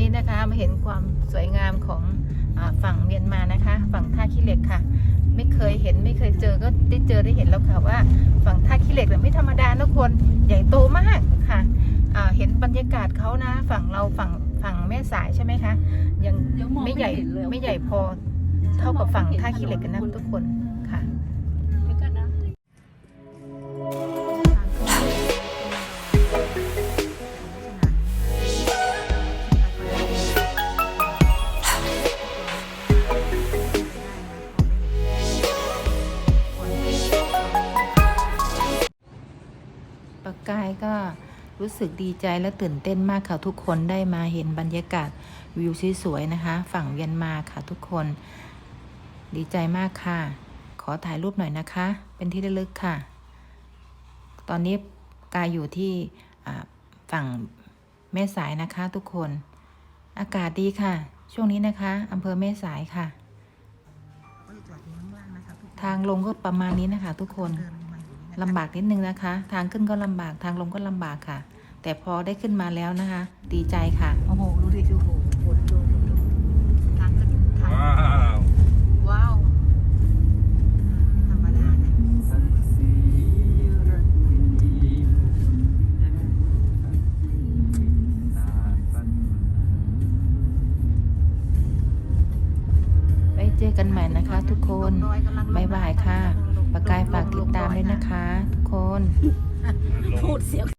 นี้นะคะมาเห็นความสวยงามของอาฝั่งเมียนมานะคะ ฝั่งท่าขี้เหล็กค่ะ ไม่เคยเห็นไม่เคยเจอก็ได้เจอได้เห็นแล้วค่ะว่า ฝั่งท่าขี้เหล็กเนี่ยไม่ธรรมดานะคนใหญ่โตมากค่ะอ่าเห็นบรรยากาศเขานะ ฝั่งเราฝั่งฝั่งแม่สายใช่ไหมคะยังยังมองไม่ใหญ่ไม่เห็นเลยไม่ใหญ่พอเท่ากับฝั่งท่าขี้เหล็กกันนะทุกคน ปากกายก็รู้สึกดีใจและตื่นเต้นมากค่ะทุกคนได้มาเห็นบรรยากาศวิวสวยๆนะคะ ฝั่งเวียนมาค่ะทุกคน ดีใจมากค่ะ ขอถ่ายรูปหน่อยนะคะ เป็นที่ระลึกค่ะ ตอนนี้กายอยู่ที่ฝั่งแม่สายนะคะทุกคน อากาศดีค่ะ ช่วงนี้นะคะอำเภอแม่สายค่ะ ทางลงก็ประมาณนี้นะคะ ทุกคน ลำบากนิดนึงนะคะ ทางขึ้นก็ลำบากทางลงก็ลำบากค่ะ แต่พอได้ขึ้นมาแล้วนะคะ ดีใจค่ะโอ้โหดูดิดูโอ้โหดูดูดูทางขึ้นทางว้าวธรรมดานะไว้เจอกันใหม่นะคะ ทุกคน นะคะทุกคน พูดเสียง